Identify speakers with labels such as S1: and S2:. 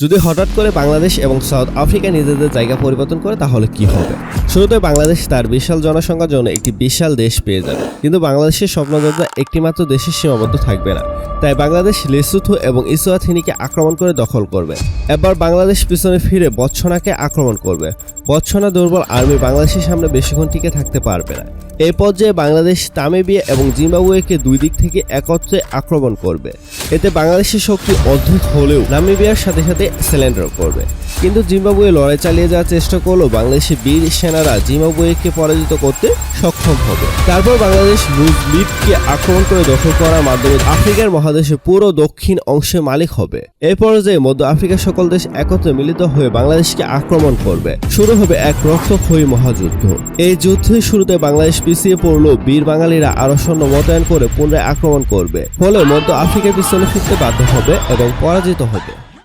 S1: যদি হঠাৎ করে বাংলাদেশ এবং সাউথ আফ্রিকা নিজেদের জায়গা পরিবর্তন করে, তাহলে কি হবে? শুরুতে বাংলাদেশ তার বিশাল জনসংখ্যার জন্য একটি বিশাল দেশ পেয়ে যাবে। কিন্তু বাংলাদেশের স্বপ্নযাত্রা একটিমাত্র দেশে সীমাবদ্ধ থাকবে না। তাই বাংলাদেশ লেসুথো এবং ইসোয়াথিনিকে আক্রমণ করে দখল করবে। এবার বাংলাদেশ পিছনে ফিরে বৎসনাকে আক্রমণ করবে। বৎসনা দুর্বল আর্মি বাংলাদেশের সামনে বেশিক্ষণ টিকে থাকতে পারবে না। এই পর্যায়ে বাংলাদেশ তামিবিয়া এবং জিম্বাবুয়েকে দুই দিক থেকে একত্রে আক্রমণ করবে। এতে বাংলাদেশের শক্তি অদ্ভুত হলেও নামিবিয়ার সাথে সাথে সিলিন্ডার করবে কিন্তু জিম্বাবুয়ে লড়াই চালিয়ে যাওয়ার চেষ্টা করলেও বাংলাদেশের বীর সেনারা জিম্বাবুয়েকে পরাজিত করতে সক্ষম হবে। তারপর বাংলাদেশ মুজলিদকে আক্রমণ করে দখল করার মাধ্যমে আফ্রিকার মহাদেশে পুরো দক্ষিণ অংশে মালিক হবে। এই পর্যায়ে মধ্য আফ্রিকার সকল দেশ একত্রে মিলিত হয়ে বাংলাদেশকে আক্রমণ করবে, শুরু হবে এক রক্তক্ষয়ী মহাযুদ্ধ। এই যুদ্ধের শুরুতে বাংলাদেশ পিছিয়ে পড়লেও বীর বাঙালিরা আরও সৈন্য মোতায়েন করে পুনরায় আক্রমণ করবে। ফলে মধ্য আফ্রিকার পিছনে ফিরতে বাধ্য হবে এবং পরাজিত হবে।